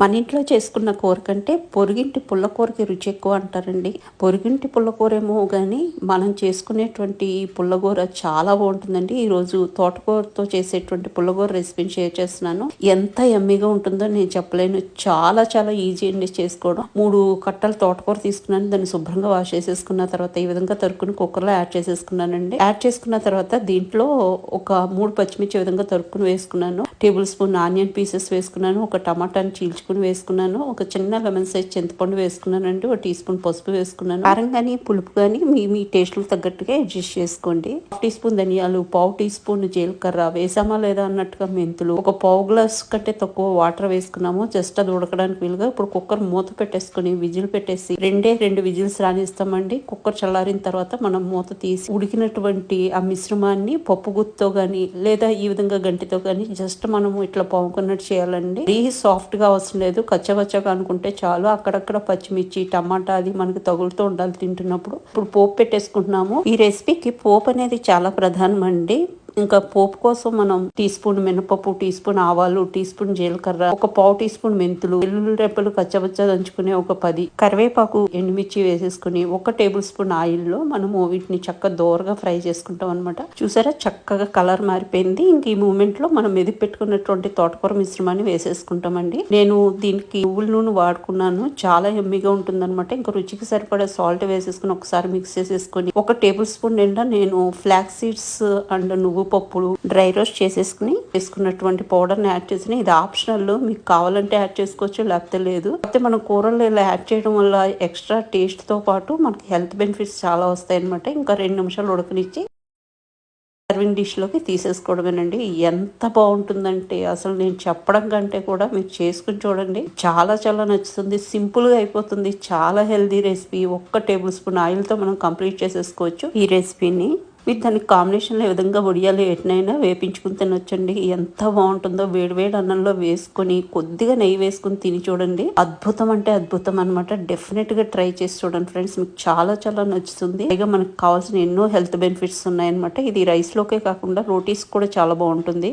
మన ఇంట్లో చేసుకున్న కూర కంటే పొరుగింటి పుల్లకూరకి రుచి ఎక్కువ అంటారండి. పొరుగింటి పుల్లకూర ఏమో కానీ మనం చేసుకునేటువంటి ఈ పుల్లగూర చాలా బాగుంటుందండి. ఈరోజు తోటకూరతో చేసేటువంటి పుల్లగూర రెసిపీని షేర్ చేస్తున్నాను. ఎంత ఎమ్మిగా ఉంటుందో నేను చెప్పలేను. చాలా చాలా ఈజీ అండి చేసుకోవడం. మూడు కట్టలు తోటకూర తీసుకున్నాను. దాన్ని శుభ్రంగా వాష్ చేసేసుకున్న తర్వాత ఈ విధంగా తరుక్కుని కుక్కర్లో యాడ్ చేసేసుకున్నానండి. యాడ్ చేసుకున్న తర్వాత దీంట్లో ఒక మూడు పచ్చిమిర్చి విధంగా తరుక్కుని వేసుకున్నాను. టేబుల్ స్పూన్ ఆనియన్ పీసెస్ వేసుకున్నాను. ఒక టమాటాని స్పూన్ వేసుకున్నాను ఒక చిన్న లెమన్ సైజ్ చింతపండు వేసుకున్నానండి ఒక టీ స్పూన్ పసుపు వేసుకున్నాను. కారం కానీ పులుపు కానీ మీ మీ టేస్ట్లకు తగ్గట్టుగా అడ్జస్ట్ చేసుకోండి. హాఫ్ టీ స్పూన్ ధనియాలు పావు టీ స్పూన్ జీలకర్ర వేసామా లేదా అన్నట్టుగా మెంతులు. ఒక పావు గ్లాస్ కంటే తక్కువ వాటర్ వేసుకున్నాము జస్ట్ అది ఉడకడానికి వీలుగా. ఇప్పుడు కుక్కర్ మూత పెట్టేసుకుని విజిల్ పెట్టేసి రెండే రెండు విజిల్స్ రానిస్తామండి. కుక్కర్ చల్లారిన తర్వాత మనం మూత తీసి ఉడికినటువంటి ఆ మిశ్రమాన్ని పప్పు గుత్తో కానీ లేదా ఈ విధంగా గంటితో కానీ జస్ట్ మనము ఇట్లా పావుకున్నట్టు చేయాలండి. సాఫ్ట్గా అవసరం లేదు. కచ్చవచ్చగా అనుకుంటే చాలు. అక్కడక్కడ పచ్చిమిర్చి టమాటా అది మనకి తగులుతూ ఉండాలి తింటున్నప్పుడు. ఇప్పుడు పోపు పెట్టేసుకుంటున్నాము. ఈ రెసిపీకి పోపు అనేది చాలా ప్రధానం అండి. ఇంకా పోపు కోసం మనం టీ స్పూన్ మినపప్పు టీ స్పూన్ ఆవాలు టీ స్పూన్ జీలకర్ర ఒక పావు టీ స్పూన్ మెంతులు వెల్లుల్లి రెప్పలు కచ్చబచ్చ దంచుకునే ఒక పది. కరివేపాకు ఎండుమిర్చి వేసేసుకుని ఒక టేబుల్ స్పూన్ ఆయిల్లో మనము వీటిని చక్కగా దోరగా ఫ్రై చేసుకుంటాం అనమాట చూసారా? చక్కగా కలర్ మారిపోయింది. ఇంక ఈ మూమెంట్లో మనం మెదిపి పెట్టుకున్నటువంటి తోటకూర మిశ్రమాన్ని వేసేసుకుంటామండి. నేను దీనికి నువ్వుల నూనె వాడుకున్నాను. చాలా ఎమ్మిగా ఉంటుంది అనమాట ఇంకా రుచికి సరిపడా సాల్ట్ వేసేసుకుని ఒకసారి మిక్స్ చేసేసుకుని ఒక టేబుల్ స్పూన్ నిండా నేను ఫ్లాక్ సీడ్స్ అండ్ నువ్వు పప్పులు డ్రై రోస్ట్ చేసేసుకుని వేసుకున్నటువంటి పౌడర్ని యాడ్ చేసి ఇది ఆప్షనల్. మీకు కావాలంటే యాడ్ చేసుకోవచ్చు లేకపోతే లేదు. అయితే మనం కూరల్లో ఇలా యాడ్ చేయడం వల్ల ఎక్స్ట్రా టేస్ట్తో పాటు మనకి హెల్త్ బెనిఫిట్స్ చాలా వస్తాయి అనమాట ఇంకా రెండు నిమిషాలు ఉడకనిచ్చి సర్వింగ్ డిష్లోకి తీసేసుకోవడమేనండి. ఎంత బాగుంటుందంటే అసలు నేను చెప్పడం కంటే కూడా మీరు చేసుకుని చూడండి. చాలా చాలా నచ్చుతుంది. సింపుల్గా అయిపోతుంది. చాలా హెల్దీ రెసిపీ. ఒక్క టేబుల్ స్పూన్ ఆయిల్తో మనం కంప్లీట్ చేసేసుకోవచ్చు ఈ రెసిపీని. మీరు దానికి కాంబినేషన్లో ఏ విధంగా వడియాలు ఎట్నైనా వేపించుకుని తినొచ్చండి. ఎంత బాగుంటుందో వేడివేడి అన్నంలో వేసుకొని కొద్దిగా నెయ్యి వేసుకుని తిని చూడండి. అద్భుతం అంటే అద్భుతం అనమాట డెఫినెట్గా ట్రై చేసి చూడండి ఫ్రెండ్స్ మీకు చాలా చాలా నచ్చుతుంది. పైగా మనకు కావాల్సిన ఎన్నో హెల్త్ బెనిఫిట్స్ ఉన్నాయన్నమాట. ఇది రైస్లోకే కాకుండా రోటీస్ కూడా చాలా బాగుంటుంది.